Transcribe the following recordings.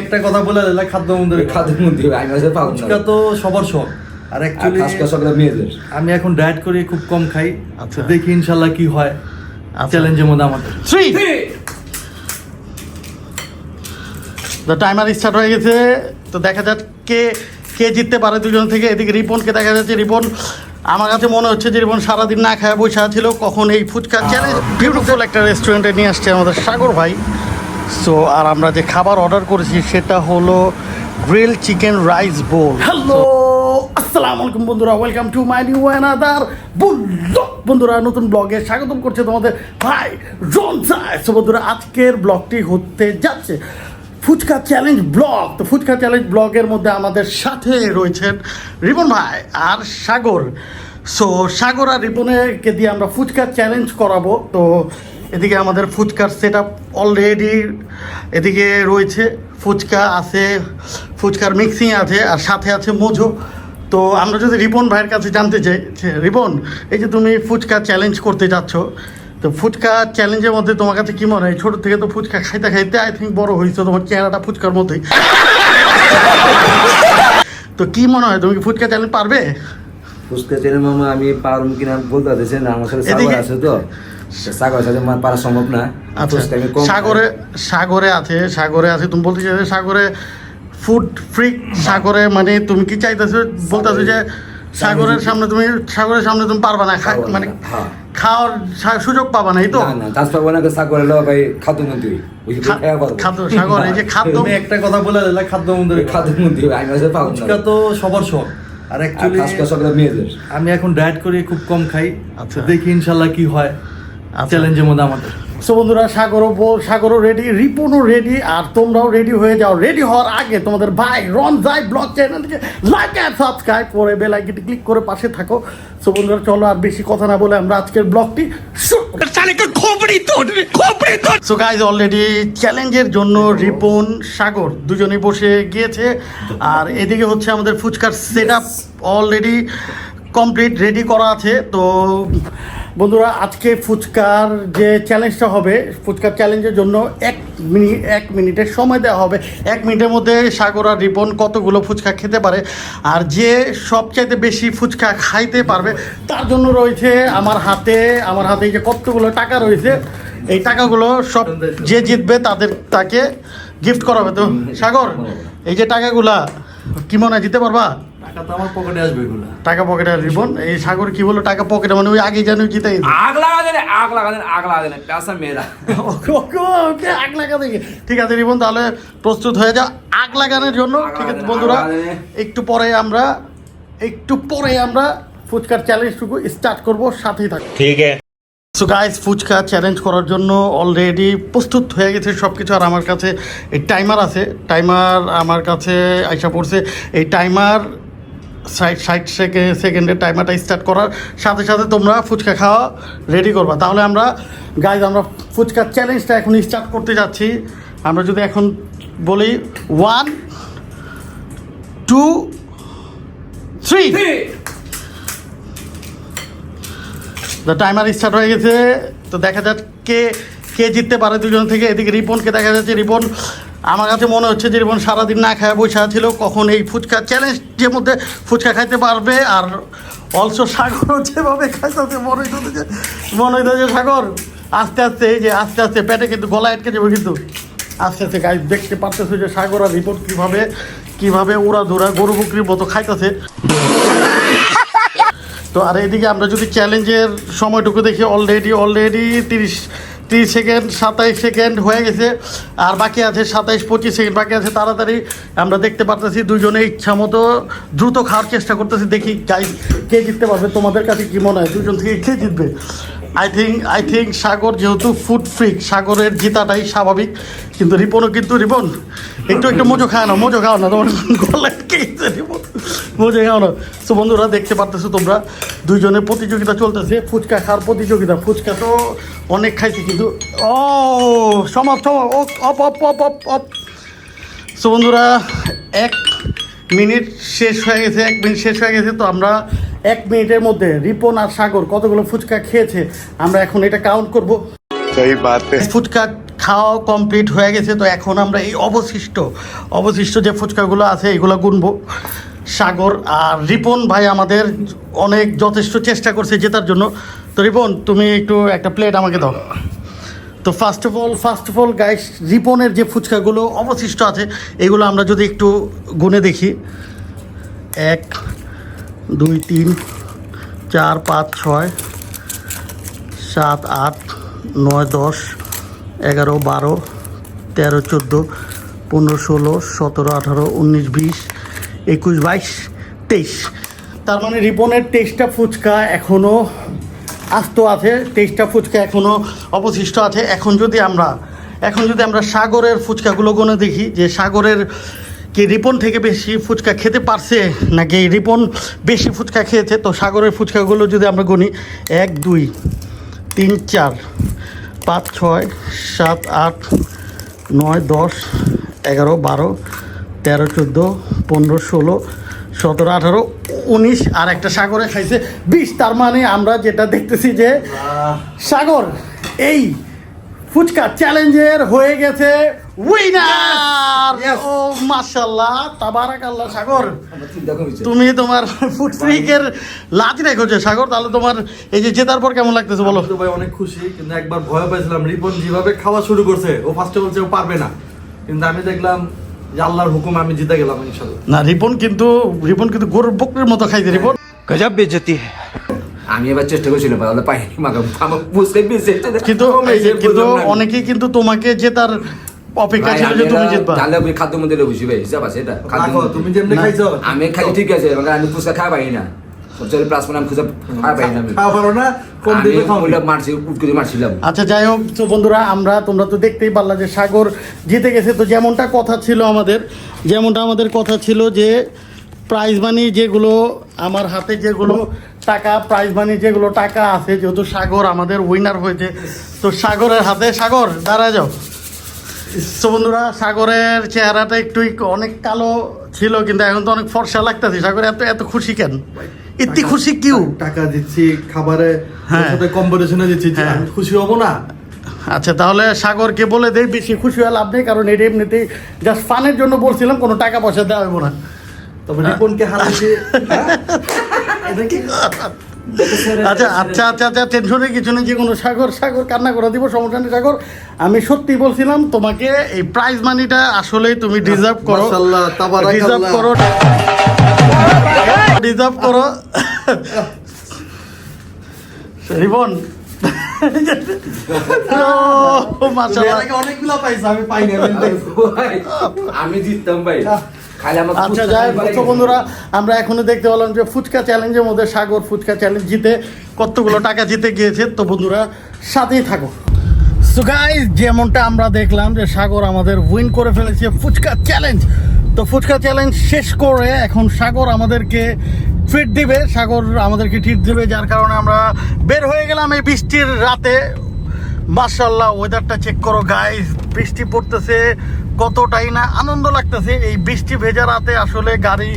একটা কথা বলে খাদ্য মন্দিরে খাদ্যমন্ত্রী আমি তো সবার শখ। আর অ্যাকচুয়ালি এখন ডায়েট করি খুব কম খাই। আচ্ছা। দেখি ইনশাল্লাহ কি হয়। চ্যালেঞ্জের মধ্যে আমাদের। থ্রি দ্য টাইমার স্টার্ট হয়ে গেছে। তো দেখা যাক কে কে জিততে পারে দুজন থেকে। এদিকে রিপনকে দেখা যাচ্ছে। রিপন আমার কাছে মনে হচ্ছে যে রিপন সারাদিন না খায় বসে ছিল কখন এই ফুচকা চ্যালেঞ্জ বিউটিফুল একটা রেস্টুরেন্টে নিয়ে আসছে আমাদের সাগর ভাই। সো আর আমরা যে খাবার অর্ডার করেছি সেটা হলো grill chicken rice bowl hello আসসালামু আলাইকুম বন্ধুরা welcome to my new another বন্ধুরা, নতুন ব্লগে স্বাগতম করছে তোমাদের ভাই জন সো বন্ধুরা, আজকের ব্লগটি হতে যাচ্ছে ফুচকা চ্যালেঞ্জ ব্লগ তো ফুচকা চ্যালেঞ্জ ব্লগের মধ্যে আমাদের সাথে রয়েছেন রিপন ভাই আর সাগর। সো সাগর আর রিপনেরকে দিয়ে আমরা ফুচকা চ্যালেঞ্জ করাবো। তো এদিকে আমাদের ফুচকার সেট আপ অলরেডি এদিকে রয়েছে। ফুচকা আছে, ফুচকার মিক্সিং আছে, আর সাথে আছে মোজো। তো আমরা যদি রিপন ভাইয়ের কাছে জানতে চাই রিপন, এই যে তুমি ফুচকা চ্যালেঞ্জ করতে যাচ্ছ তো ফুচকা চ্যালেঞ্জের মধ্যে তোমার কাছে কি মনে হয়? ছোট থেকে তো ফুচকা খাইতে খাইতে আই থিঙ্ক বড় হয়েছে তোমার চেহারাটা ফুচকার মতোই। তো কি মনে হয়? তুমি কি ফুচকা চ্যালেঞ্জ পারবে? ফুচকা চেনে মামা আমি পারুম কিনা বলতে পারতেছি না আমার সাথে সাগর আছে তো। সাগরের সাথে আমার পারা সম্ভব না। আচ্ছা সাগরে সাগরে আছে সাগরে আছে তুমি বলতে চাইছো সাগরে ফুড ফ্রিক সাগরে মানে তুমি কি চাইতেছো? বলতেছো যে সাগরের সামনে তুমি সাগরের সামনে তুমি পারবা না মানে হ্যাঁ। খাওয়ার সুযোগ পাবা নাই এই তো? না না তাজপা বানাকে সাগরে লওয়া ভাই খাদ্যমন্ত্রী খাদ্য সাগর এই যে খাদ্য একটা কথা বলে দিলে খাদ্যমন্ত্রী পাবো ফুচকা তো সবার শখ। আর অ্যাকচুয়ালি আমি এখন ডায়েট করে খুব কম খাই। আচ্ছা। দেখি ইনশাল্লাহ কি হয়। চ্যালেঞ্জের মধ্যে আমাদের। সো বন্ধুরা সাগরও বল সাগরও রেডি রিপনও রেডি আর তোমরাও রেডি হয়ে যাও। রেডি হওয়ার আগে তোমাদের ভাই রন যাই ব্লগ চ্যানেলকে লাইক অ্যান্ড সাবস্ক্রাইব করে বেল আইকনটি ক্লিক করে পাশে থাকো। সো বন্ধুরা চলো আর বেশি কথা না বলে আমরা আজকের ব্লগটি সো গাইজ অলরেডি চ্যালেঞ্জের জন্য রিপন সাগর দুজনে বসে গিয়েছে। আর এদিকে হচ্ছে আমাদের ফুচকার set up already complete ready করা আছে। তো বন্ধুরা, আজকে ফুচকার যে চ্যালেঞ্জটা হবে, ফুচকার চ্যালেঞ্জের জন্য এক মিনিট এক মিনিটের সময় দেওয়া হবে। এক মিনিটের মধ্যে সাগর আর রিপন কতগুলো ফুচকা খেতে পারে, আর যে সবচাইতে বেশি ফুচকা খাইতে পারবে, তার জন্য রয়েছে আমার হাতে আমার হাতে যে কতগুলো টাকা রয়েছে, এই টাকাগুলো সব যে জিতবে তাদের, তাকে গিফট করা হবে তো সাগর, এই যে টাকাগুলা কি মনে হয় দিতে পারবা? টাকা আমার পকেটে আসবে টাকা পকেটে আসবে বোন? এই সাগর কি বলল? টাকা পকেটে মানে ওই আগে যেন জিতাই আগ লাগা দেন আগ লাগা দেন আগ লাগা দেন প্যাসা মেয়েরা। ওকে আগ লাগা দেখি ঠিক আছে রিবন তাহলে প্রস্তুত হয়ে যাও আগ লাগানোর জন্য ঠিক আছে বন্ধুরা একটু পরে আমরা একটু পরে আমরা ফুচকার চ্যালেঞ্জটুকু স্টার্ট করব সাথেই থাক। ঠিক আছে। সো গাইস ফুচকা চ্যালেঞ্জ করার জন্য অলরেডি প্রস্তুত হয়ে গেছে সব কিছু আর আমার কাছে এই টাইমার আছে। টাইমার আমার কাছে আইসা পড়ছে। এই টাইমার ষাট ষাট সেকেন্ডের টাইমারটা স্টার্ট করার সাথে সাথে তোমরা ফুচকা খাওয়া রেডি করবা। তাহলে আমরা গাইজ আমরা ফুচকার চ্যালেঞ্জটা এখন স্টার্ট করতে যাচ্ছি। আমরা যদি এখন বলি one two three the timer start হয়ে গেছে। তো দেখা যাক কে কে জিততে পারে দুজন থেকে। এদিকে রিপনকে দেখা যাচ্ছে। রিপন আমার কাছে মনে হচ্ছে যে রিপন সারাদিন না খায় বসে ছিল কখন এই ফুচকা চ্যালেঞ্জের মধ্যে ফুচকা খাইতে পারবে আর অলসো সাগর যেভাবে খাইতেছে মনে হইতেছে যে মনে হইতেছে সাগর, আস্তে আস্তে এই যে আস্তে আস্তে পেটে কিন্তু গলা আটকে যাবে কিন্তু। আস্তে আস্তে গাছ দেখতে পারতেছে যে সাগর আর রিপোর্ট কীভাবে কীভাবে উড়া ধরা গরু বকরির মতো খাইতেছে। তো আর এদিকে আমরা যদি চ্যালেঞ্জের সময়টুকু দেখি অলরেডি অলরেডি তিরিশ তিরিশ সেকেন্ড, সাতাইশ সেকেন্ড হয়ে গেছে। আর বাকি আছে সাতাইশ, পঁচিশ সেকেন্ড বাকি আছে, তাড়াতাড়ি। আমরা দেখতে পারতেছি দুজনে ইচ্ছা মতো দ্রুত খাওয়ার চেষ্টা করতেছি। দেখি কে জিততে পারবে? তোমাদের কাছে কী মনে হয়? দুজন থেকে কে জিতবে? I think I think Sagar যেহেতু ফুড ফ্রিক সাগরের জিতাটাই স্বাভাবিক। কিন্তু রিপনও কিন্তু রিপন। একটু একটু মজো খায় না, মজো খাও না। তোমার মজো খাও না। তো বন্ধুরা, দেখতে পারতেছো তোমরা দুইজনের প্রতিযোগিতা চলতেছে, ফুচকা খাওয়ার প্রতিযোগিতা। ফুচকা তো অনেক খাইছি, কিন্তু ও সমাপ সমাপ অপ অপ অপ অপ অপ। অপ বন্ধুরা, এক মিনিট শেষ হয়ে গেছে, এক মিনিট শেষ হয়ে গেছে। তো আমরা এক মিনিটের মধ্যে রিপন আর সাগর কতগুলো ফুচকা খেয়েছে আমরা এখন এটা কাউন্ট করব। ফুচকা খাওয়া কমপ্লিট হয়ে গেছে তো এখন আমরা এই অবশিষ্ট অবশিষ্ট যে ফুচকাগুলো আছে এগুলো গুনবো। সাগর আর রিপন ভাই আমাদের অনেক যথেষ্ট চেষ্টা করছে জেতার জন্য। তো রিপন তুমি একটু একটা প্লেট আমাকে দাও। তো first of all first of all guys রিপনের যে ফুচকাগুলো অবশিষ্ট আছে এগুলো আমরা যদি একটু গুনে দেখি। এক দুই, তিন, চার, পাঁচ, ছয়, সাত, আট, নয়, দশ, এগারো, বারো, তেরো, চোদ্দ, পনেরো, ষোলো, সতেরো, আঠারো, উনিশ, বিশ, একুশ, বাইশ, তেইশ। তার মানে রিপনের তেইশটা ফুচকা এখনও আস্ত আছে, তেইশটা ফুচকা এখনও অবশিষ্ট আছে। এখন যদি আমরা, এখন যদি আমরা সাগরের ফুচকাগুলো গনে দেখি, যে সাগরের কি রিপন থেকে বেশি ফুচকা খেতে পারছে নাকি রিপন বেশি ফুচকা খেয়েছে? তো সাগরের ফুচকাগুলো যদি আমরা গুনি এক দুই তিন চার পাঁচ ছয় সাত আট নয় দশ এগারো বারো তেরো চোদ্দ পনেরো ষোলো সতেরো আঠারো উনিশ আর একটা সাগরে খাইছে বিশ। তার মানে আমরা যেটা দেখতেছি যে সাগর এই ফুচকা চ্যালেঞ্জের হয়ে গেছে। উইনার ও মাশাআল্লাহ তাবারাকাল্লাহ সাগর তুমি তোমার ফুটফ্রিকের লাতি রেখেছো সাগর তাহলে তোমার এই যে জেতার পর কেমন লাগতেছে বলো? ভাই অনেক খুশি কিন্তু একবার ভয় পেয়েছিলাম রিপন যেভাবে খাওয়া শুরু করছে ও ফার্স্টে বলছে ও পারবে না। কিন্তু আমি দেখলাম যে আল্লাহর হুকুম আমি জিতে গেলাম ইনশাআল্লাহ না রিপন কিন্তু রিপন কিন্তু গরুর বকরির মতো খাইছে হ্যাঁ। রিপন। গজব বেজতি। আমি এবার চেষ্টা করছিলাম পাইনি কিন্তু অনেকেই কিন্তু তোমাকে জেতার অপেক্ষা ছিল যে তুমি জিতবা। তাহলে আমি খাদ্য মন্দিরে বুঝি ভাই হিসাব আছে এটা খাদ্য তুমি যেমনি খাইছো। আমি খাই ঠিক আছে মানে আমি ফুচকা খাওয়া পাই না। সবচেয়ে প্লাস মানে আমি খাওয়া খাওয়া পারো আচ্ছা যাই হোক তো বন্ধুরা আমরা তোমরা তো দেখতেই পারলা যে সাগর জিতে গেছে। তো যেমনটা কথা ছিল আমাদের যেমনটা আমাদের কথা ছিল যে প্রাইজ মানি যেগুলো আমার হাতে যেগুলো টাকা প্রাইজ মানি যেগুলো টাকা আছে যেহেতু সাগর আমাদের উইনার হয়েছে তো সাগরের হাতে সাগর দাঁড়া যাও। তো বন্ধুরা সাগরের চেহারাটা একটু অনেক কালো ছিল কিন্তু এখন তো অনেক ফর্সা লাগতেছে। সাগর এত এত খুশি কেন? ইতি খুশি কিউ? টাকা দিচ্ছি খাবারে হ্যাঁ। সাথে কম্পিটিশনে দিচ্ছি হ্যাঁ। খুশি হব না। আচ্ছা তাহলে সাগরকে বলে দেই বেশি খুশি হয়ে লাভ নেই কারণ এটা এমনিতেই জাস্ট ফানের জন্য বলছিলাম কোনো টাকা পয়সা দেওয়া হইব না। তবে রিপনকে হারাইছে। হ্যাঁ? এটা কি? আচ্ছা আচ্ছা আচ্ছা আচ্ছা টেনশনের কিছু নেই যে কোনো সাগর সাগর কান্না করে দিব সমস্যা নেই সাগর। আমি সত্যি বলছিলাম তোমাকে এই প্রাইজ মানিটা আসলেই তুমি ডিজার্ভ করো। মাশাআল্লাহ, ডিজার্ভ করো। ডিজার্ভ করো। রিবন। অনেকগুলো পাইছো আমি পাইনি জিততাম ভাই। আচ্ছা যাই হোক, বন্ধুরা আমরা এখনও দেখতে পেলাম যে ফুচকা চ্যালেঞ্জের মধ্যে সাগর ফুচকা চ্যালেঞ্জ জিতে কতগুলো টাকা জিতে গিয়েছে। তো বন্ধুরা সাথেই থাকো। সো গাইস যেমনটা আমরা দেখলাম যে সাগর আমাদের উইন করে ফেলেছে ফুচকা চ্যালেঞ্জ তো ফুচকা চ্যালেঞ্জ শেষ করে এখন সাগর আমাদেরকে ট্রিট দিবে। সাগর আমাদেরকে ট্রিট দিবে যার কারণে আমরা বের হয়ে গেলাম এই বৃষ্টির রাতে। মার্শাল্লাহ ওয়েদারটা চেক করো গাইস বৃষ্টি পড়তেছে। কতটাই না আনন্দ লাগতেছে। এই বৃষ্টি ভেজা রাতে আসলে গাড়ি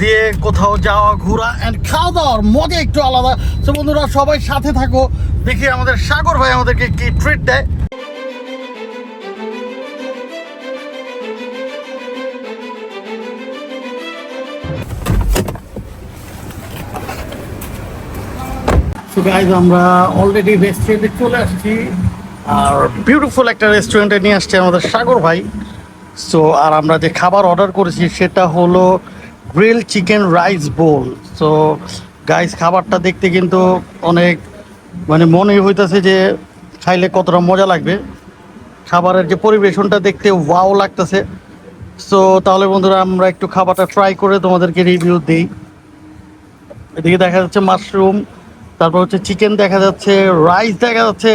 দিয়ে কোথাও যাওয়া, ঘোরা অ্যান্ড খাওয়া দাওয়ার মজা একটু আলাদা। তো বন্ধুরা, সবাই সাথে থাকো। দেখি আমাদের সাগর ভাই আমাদেরকে কি ট্রিট দেয়। গাইজ আমরা অলরেডি রেস্টুরেন্টে চলে আসছি। আর বিউটিফুল একটা রেস্টুরেন্টে নিয়ে আসছে আমাদের সাগর ভাই। সো আর আমরা যে খাবার অর্ডার করেছি সেটা হলো grill chicken rice bowl so guys খাবারটা দেখতে কিন্তু অনেক মানে মনে হইতেছে যে খাইলে কতটা মজা লাগবে। খাবারের যে পরিবেশনটা দেখতে ওয়াও লাগতেছে। সো তাহলে বন্ধুরা, আমরা একটু খাবারটা ট্রাই করে তোমাদেরকে রিভিউ দিই। এদিকে দেখা যাচ্ছে মাশরুম তারপর হচ্ছে চিকেন দেখা যাচ্ছে রাইস দেখা যাচ্ছে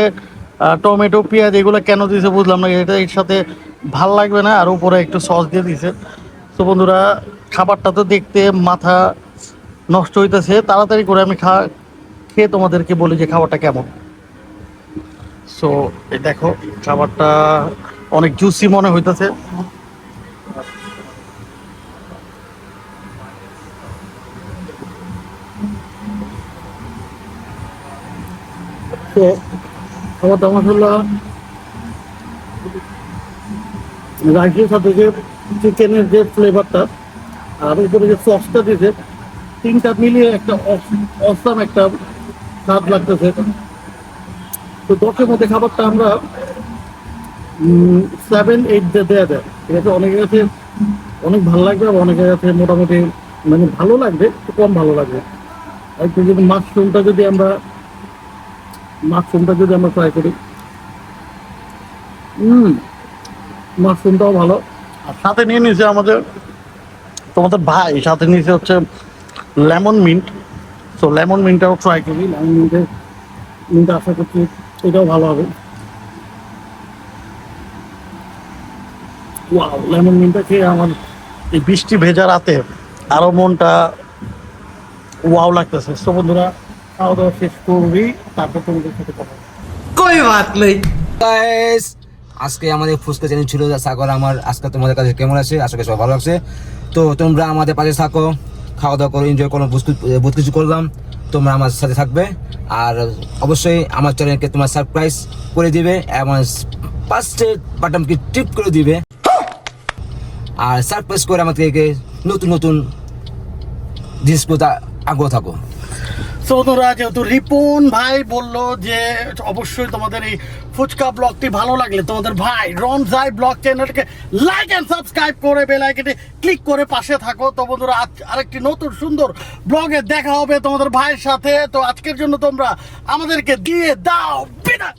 টমেটো, পেঁয়াজ, এগুলো কেন দিয়েছে বুঝলাম না, এটা এর সাথে ভালো লাগবে না, আর উপরে একটু সস দিয়ে দিয়েছে তো বন্ধুরা, খাবারটা তো দেখতে মাথা নষ্ট হইতেছে, তাড়াতাড়ি করে আমি খা খেয়ে তোমাদেরকে বলি যে খাবারটা কেমন। সো এই দেখো, খাবারটা অনেক জুসি মনে হইতেছে। তো খাবারটা মশলা রাইসের সাথে যে চিকেনের যে ফ্লেভারটা আর উপরে যে সসটা দিয়েছে, তিনটা মিলিয়ে একটা অসাম একটা স্বাদ লাগতেছে। তো দশের মধ্যে খাবারটা আমরা সেভেন এইট দেওয়া যায়। ঠিক আছে? অনেকের কাছে অনেক ভালো লাগবে আর অনেকের কাছে মোটামুটি মানে ভালো লাগবে কম ভালো লাগবে। একটু যদি মাশরুমটা যদি আমরা মাশরুমটা যদি আমরা ট্রাই করি। হুম মাশরুমটাও ভালো। আর সাথে নিয়ে নিয়েছে আমাদের তোমাদের ভাই সাথে নিয়েছে হচ্ছে লেমন মিন্ট। তো লেমন মিন্টটাও ট্রাই করি। লেমন মিন্টের মিন্টটা আশা করছি এটাও ভালো হবে। ওয়াও লেমন মিন্টটা খেয়ে আমার এই বৃষ্টি ভেজা রাতে আরও মনটা ওয়াও লাগতেছে। তো বন্ধুরা খাওয়া দাওয়া শেষ করবি তারপর তোমাদের সাথে কথা কই বাত নেই আজকে আমাদের ফুচকা চ্যানেল ছিল সাগর আমার আজকে তোমাদের কাছে কেমন আছে? আশা করি সবাই ভালো লাগছে তো তোমরা আমাদের পাশে থাকো খাওয়া দাওয়া করো এনজয় করো বহুত কিছু- করলাম। তোমরা আমার সাথে থাকবে। আর অবশ্যই আমার চ্যানেলকে তোমার সারপ্রাইজ করে দিবে এবং ফার্স্টে বাটনকে টিপ করে দিবে। আর সারপ্রাইজ করে আমাদেরকে নতুন নতুন জিনিস করতে আগ্রহ থাকো। বন্ধুরা যেহেতু রিপন ভাই বলল যে, অবশ্যই তোমাদের এই ফুচকা ব্লগটি ভালো লাগলে তোমাদের ভাই রনজাই ব্লগ চ্যানেলকে লাইক এন্ড সাবস্ক্রাইব করে বেল আইকনে ক্লিক করে পাশে থাকো। তো বন্ধুরা, আজ আরেকটি নতুন সুন্দর ব্লগে দেখা হবে তোমাদের ভাইয়ের সাথে। তো আজকের জন্য তোমরা আমাদেরকে দিয়ে দাও বিদায়।